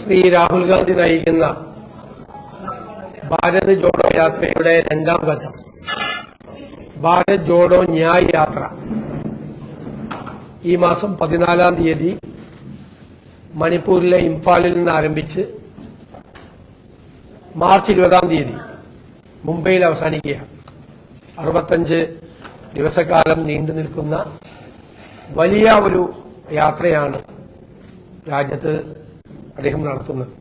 ശ്രീ രാഹുൽ ഗാന്ധി നയിക്കുന്ന ഭാരത് ജോഡോ യാത്രയുടെ രണ്ടാം ഘട്ടം. ഭാരത് ജോഡോ ന്യായ് യാത്ര. ഈ മാസം പതിനാലാം തീയതി മണിപ്പൂരിലെ ഇംഫാലിൽ നിന്ന് ആരംഭിച്ച് മാർച്ച് ഇരുപതാം തീയതി മുംബൈയിൽ അവസാനിക്കുകയാണ്. അറുപത്തഞ്ച് ദിവസക്കാലം നീണ്ടു നിൽക്കുന്ന വലിയ ഒരു യാത്രയാണ് രാജ്യത്ത് അദ്ദേഹം നടത്തുന്നത്.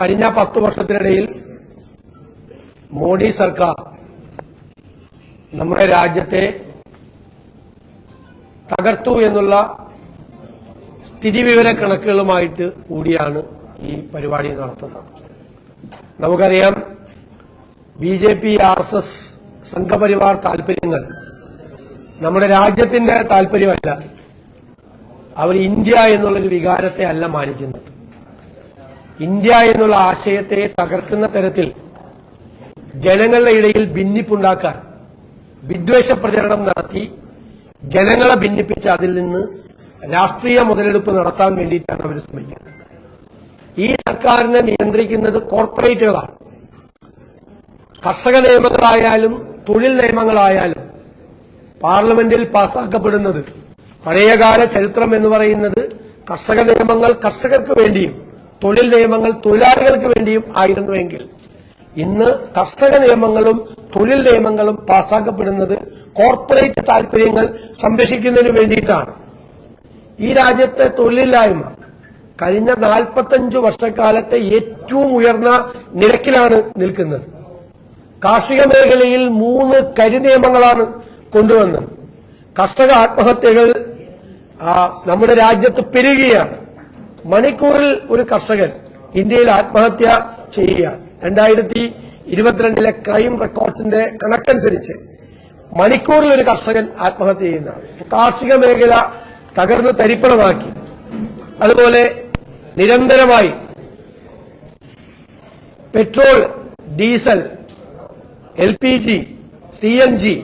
കഴിഞ്ഞ പത്തു വർഷത്തിനിടയിൽ മോഡി സർക്കാർ നമ്മുടെ രാജ്യത്തെ തകർത്തു എന്നുള്ള സ്ഥിതിവിവര കണക്കുകളുമായിട്ട് കൂടിയാണ് ഈ പരിപാടി നടത്തുന്നത്. നമുക്കറിയാം B J P R S S Sangh Parivar താല്പര്യങ്ങൾ നമ്മുടെ രാജ്യത്തിന്റെ താല്പര്യമല്ല അവർ ഇന്ത്യ എന്നുള്ളൊരു വികാരത്തെ അല്ല മാനിക്കുന്നത്. ഇന്ത്യ എന്നുള്ള ആശയത്തെ തകർക്കുന്ന തരത്തിൽ ജനങ്ങളുടെ ഇടയിൽ ഭിന്നിപ്പുണ്ടാക്കാൻ വിദ്വേഷ പ്രചരണം നടത്തി ജനങ്ങളെ ഭിന്നിപ്പിച്ച് അതിൽ നിന്ന് രാഷ്ട്രീയ മുതലെടുപ്പ് നടത്താൻ വേണ്ടിയിട്ടാണ് അവർ ശ്രമിക്കുന്നത്. ഈ സർക്കാരിനെ നിയന്ത്രിക്കുന്നത് കോർപ്പറേറ്റുകളാണ്. കർഷക നിയമങ്ങളായാലും തൊഴിൽ നിയമങ്ങളായാലും പാർലമെന്റിൽ പാസാക്കപ്പെടുന്നത് പഴയകാല ചരിത്രം എന്ന് പറയുന്നത് കർഷക നിയമങ്ങൾ കർഷകർക്ക് വേണ്ടിയും തൊഴിൽ നിയമങ്ങൾ തൊഴിലാളികൾക്ക് വേണ്ടിയും ആയിരുന്നുവെങ്കിൽ ഇന്ന് കർഷക നിയമങ്ങളും തൊഴിൽ നിയമങ്ങളും പാസാക്കപ്പെടുന്നത് കോർപ്പറേറ്റ് താൽപര്യങ്ങൾ സംരക്ഷിക്കുന്നതിന് വേണ്ടിയിട്ടാണ്. ഈ രാജ്യത്തെ തൊഴിലില്ലായ്മ കഴിഞ്ഞ നാൽപ്പത്തഞ്ചു വർഷക്കാലത്തെ ഏറ്റവും ഉയർന്ന നിരക്കിലാണ് നിൽക്കുന്നത്. കാർഷിക മേഖലയിൽ മൂന്ന് കരിനിയമങ്ങളാണ് കൊണ്ടുവന്നത്. കർഷക ആത്മഹത്യകൾ നമ്മുടെ രാജ്യത്ത് പെരുകുകയാണ് മണിക്കൂറിൽ ഒരു കർഷകൻ ഇന്ത്യയിൽ ആത്മഹത്യ ചെയ്യുക രണ്ടായിരത്തി ഇരുപത്തിരണ്ടിലെ ക്രൈം റെക്കോർഡ്സിന്റെ കണക്കനുസരിച്ച് മണിക്കൂറിൽ ഒരു കർഷകൻ ആത്മഹത്യ ചെയ്യുന്നതാണ്. കാർഷിക മേഖല തകർന്ന് തരിപ്പണമാക്കി. അതുപോലെ നിരന്തരമായി petrol diesel L P G C N G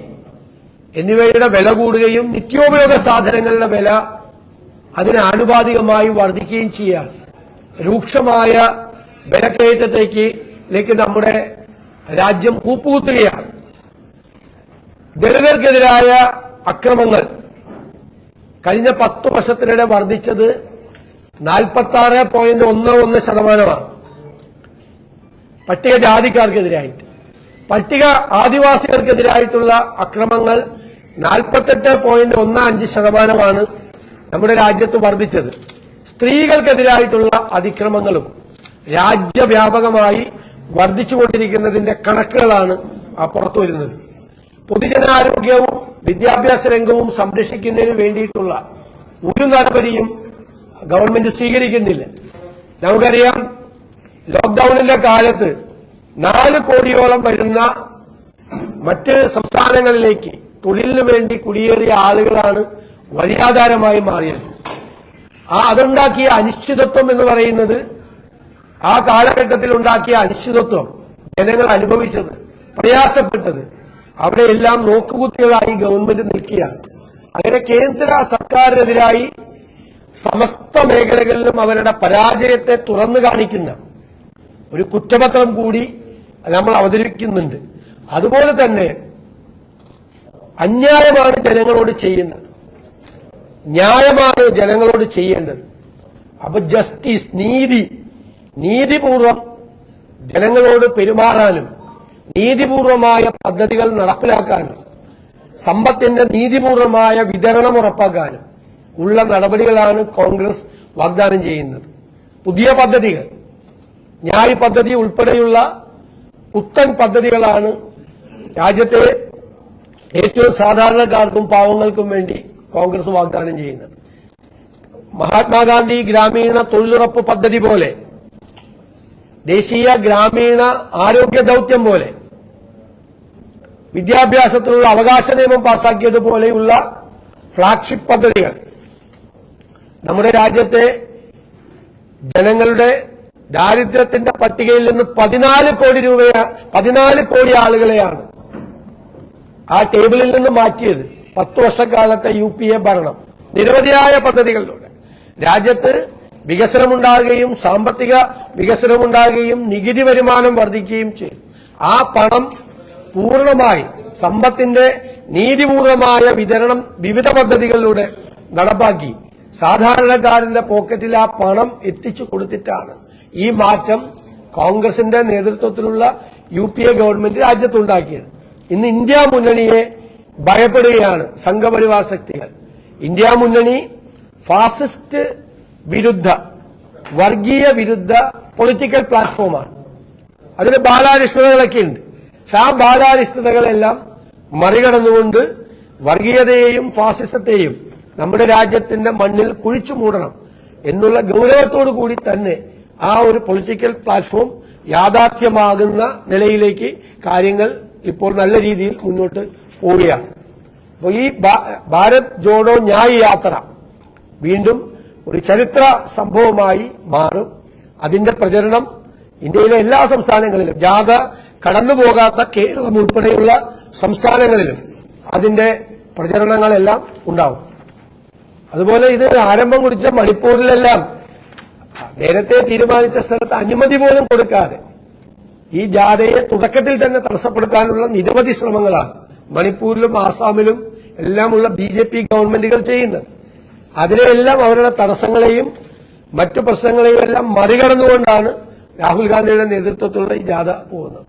എന്നിവയുടെ വില കൂടുകയും നിത്യോപയോഗ സാധനങ്ങളുടെ വില അതിന് ആനുപാതികമായി വർദ്ധിക്കുകയും ചെയ്യാൻ രൂക്ഷമായ വിലക്കയറ്റത്തേക്ക് ലേക്ക് നമ്മുടെ രാജ്യം കൂപ്പുകുത്തുകയാണ്. ദളിതർക്കെതിരായ അക്രമങ്ങൾ കഴിഞ്ഞ പത്ത് വർഷത്തിനിടെ വർദ്ധിച്ചത് നാൽപ്പത്തി ആറ് പോയിന്റ് ഒന്ന് ഒന്ന് ശതമാനമാണ്. പട്ടികജാതിക്കാർക്കെതിരായിട്ട് പട്ടിക ആദിവാസികൾക്കെതിരായിട്ടുള്ള അക്രമങ്ങൾ നാൽപ്പത്തെട്ട് പോയിന്റ് ഒന്ന് അഞ്ച് ശതമാനമാണ് നമ്മുടെ രാജ്യത്ത് വർദ്ധിച്ചത്. സ്ത്രീകൾക്കെതിരായിട്ടുള്ള അതിക്രമങ്ങളും രാജ്യവ്യാപകമായി വർദ്ധിച്ചുകൊണ്ടിരിക്കുന്നതിന്റെ കണക്കുകളാണ് പുറത്തു വരുന്നത്. പൊതുജനാരോഗ്യവും വിദ്യാഭ്യാസ രംഗവും സംരക്ഷിക്കുന്നതിന് വേണ്ടിയിട്ടുള്ള ഒരു നടപടിയും ഗവൺമെന്റ് സ്വീകരിക്കുന്നില്ല. നമുക്കറിയാം ലോക്ഡൌണിന്റെ കാലത്ത് നാല് കോടിയോളം വരുന്ന മറ്റ് സംസ്ഥാനങ്ങളിലേക്ക് തൊഴിലിനു വേണ്ടി കുടിയേറിയ ആളുകളാണ് വഴിയാധാരമായി മാറിയത്. ആ അതുണ്ടാക്കിയ അനിശ്ചിതത്വം എന്ന് പറയുന്നത് ആ കാലഘട്ടത്തിൽ ഉണ്ടാക്കിയ അനിശ്ചിതത്വം ജനങ്ങൾ അനുഭവിച്ചത് പ്രയാസപ്പെട്ടത്. അവിടെയെല്ലാം നോക്കുകുത്തികളായി ഗവൺമെന്റ് നിൽക്കുകയാണ്. അങ്ങനെ കേന്ദ്ര സർക്കാരിനെതിരായി സമസ്ത മേഖലകളിലും അവരുടെ പരാജയത്തെ തുറന്നു കാണിക്കുന്ന ഒരു കുറ്റപത്രം കൂടി നമ്മൾ അവതരിപ്പിക്കുന്നുണ്ട്. അതുപോലെ തന്നെ അന്യായമാണ് ജനങ്ങളോട് ചെയ്യുന്നത്. ന്യായമാണ് ജനങ്ങളോട് ചെയ്യേണ്ടത്. അപ്പൊ ജസ്റ്റിസ് നീതി നീതിപൂർവം ജനങ്ങളോട് പെരുമാറാനും നീതിപൂർവമായ പദ്ധതികൾ നടപ്പിലാക്കാനും സമ്പത്തിന്റെ നീതിപൂർവമായ വിതരണം ഉറപ്പാക്കാനും ഉള്ള നടപടികളാണ് കോൺഗ്രസ് വാഗ്ദാനം ചെയ്യുന്നത്. പുതിയ പദ്ധതികൾ ന്യായ് പദ്ധതി ഉൾപ്പെടെയുള്ള പുത്തൻ പദ്ധതികളാണ് രാജ്യത്തെ ഏറ്റവും സാധാരണക്കാർക്കും പാവങ്ങൾക്കും വേണ്ടി കോൺഗ്രസ് വാഗ്ദാനം ചെയ്യുന്നത്. മഹാത്മാഗാന്ധി ഗ്രാമീണ തൊഴിലുറപ്പ് പദ്ധതി പോലെ ദേശീയ ഗ്രാമീണ ആരോഗ്യ ദൗത്യം പോലെ വിദ്യാഭ്യാസത്തിനുള്ള അവകാശ നിയമം പാസാക്കിയതുപോലെയുള്ള ഫ്ളാഗ്ഷിപ്പ് പദ്ധതികൾ. നമ്മുടെ രാജ്യത്തെ ജനങ്ങളുടെ ദാരിദ്ര്യത്തിന്റെ പട്ടികയിൽ നിന്ന് പതിനാല് കോടി രൂപ പതിനാല് കോടി ആളുകളെയാണ് ആ ടേബിളിൽ നിന്ന് മാറ്റിയത്. പത്ത് വർഷക്കാലത്തെ യു പി എ ഭരണം. നിരവധിയായ പദ്ധതികളിലൂടെ. രാജ്യത്ത് വികസനമുണ്ടാകുകയും സാമ്പത്തിക വികസനമുണ്ടാകുകയും നികുതി വരുമാനം വർദ്ധിക്കുകയും ചെയ്യും ആ പണം പൂർണമായി സമ്പത്തിന്റെ നീതിപൂർവമായ വിതരണം വിവിധ പദ്ധതികളിലൂടെ നടപ്പാക്കി. സാധാരണക്കാരന്റെ പോക്കറ്റിൽ ആ പണം എത്തിച്ചു കൊടുത്തിട്ടാണ് ഈ മാറ്റം കോൺഗ്രസിന്റെ നേതൃത്വത്തിലുള്ള യു പി എ ഗവൺമെന്റ് രാജ്യത്തുണ്ടാക്കിയത്. ഇന്ന് ഇന്ത്യ മുന്നണിയെ ഭയപ്പെടുകയാണ് സംഘപരിവാർ ശക്തികൾ. ഇന്ത്യ മുന്നണി ഫാസിസ്റ്റ് വിരുദ്ധ വർഗീയ വിരുദ്ധ പൊളിറ്റിക്കൽ പ്ലാറ്റ്ഫോമാണ് അതിന് ബാലാരിഷ്ടതകളൊക്കെ ഉണ്ട്. പക്ഷെ ആ ബാലാരിഷ്ടതകളെല്ലാം മറികടന്നുകൊണ്ട് വർഗീയതയെയും ഫാസിസത്തെയും നമ്മുടെ രാജ്യത്തിന്റെ മണ്ണിൽ കുഴിച്ചു മൂടണം എന്നുള്ള ഗൗരവത്തോടു കൂടി തന്നെ ആ ഒരു പൊളിറ്റിക്കൽ പ്ലാറ്റ്ഫോം യാഥാർത്ഥ്യമാകുന്ന നിലയിലേക്ക് കാര്യങ്ങൾ ഇപ്പോൾ നല്ല രീതിയിൽ മുന്നോട്ട് പോവുകയാണ്. അപ്പോൾ ഈ ഭാരത് ജോഡോ ന്യായ് യാത്ര വീണ്ടും ഒരു ചരിത്ര സംഭവമായി മാറും. അതിന്റെ പ്രചരണം ഇന്ത്യയിലെ എല്ലാ സംസ്ഥാനങ്ങളിലും ജാഥ കടന്നുപോകാത്ത കേരളം ഉൾപ്പെടെയുള്ള സംസ്ഥാനങ്ങളിലും അതിന്റെ പ്രചരണങ്ങളെല്ലാം ഉണ്ടാവും. അതുപോലെ ഇത് ആരംഭം കുറിച്ച മണിപ്പൂരിലെല്ലാം നേരത്തെ തീരുമാനിച്ച സ്ഥലത്ത് അനുമതി പോലും കൊടുക്കാതെ ഈ ജാഥയെ തുടക്കത്തിൽ തന്നെ തടസ്സപ്പെടുത്താനുള്ള നിരവധി ശ്രമങ്ങളാണ് മണിപ്പൂരിലും ആസാമിലും എല്ലാമുള്ള ബി ഗവൺമെന്റുകൾ ചെയ്യുന്നത്. അതിനെല്ലാം അവരുടെ തടസ്സങ്ങളെയും മറ്റു പ്രശ്നങ്ങളെയും എല്ലാം മറികടന്നുകൊണ്ടാണ് രാഹുൽ ഗാന്ധിയുടെ നേതൃത്വത്തിലുള്ള ഈ ജാഥ പോകുന്നത്.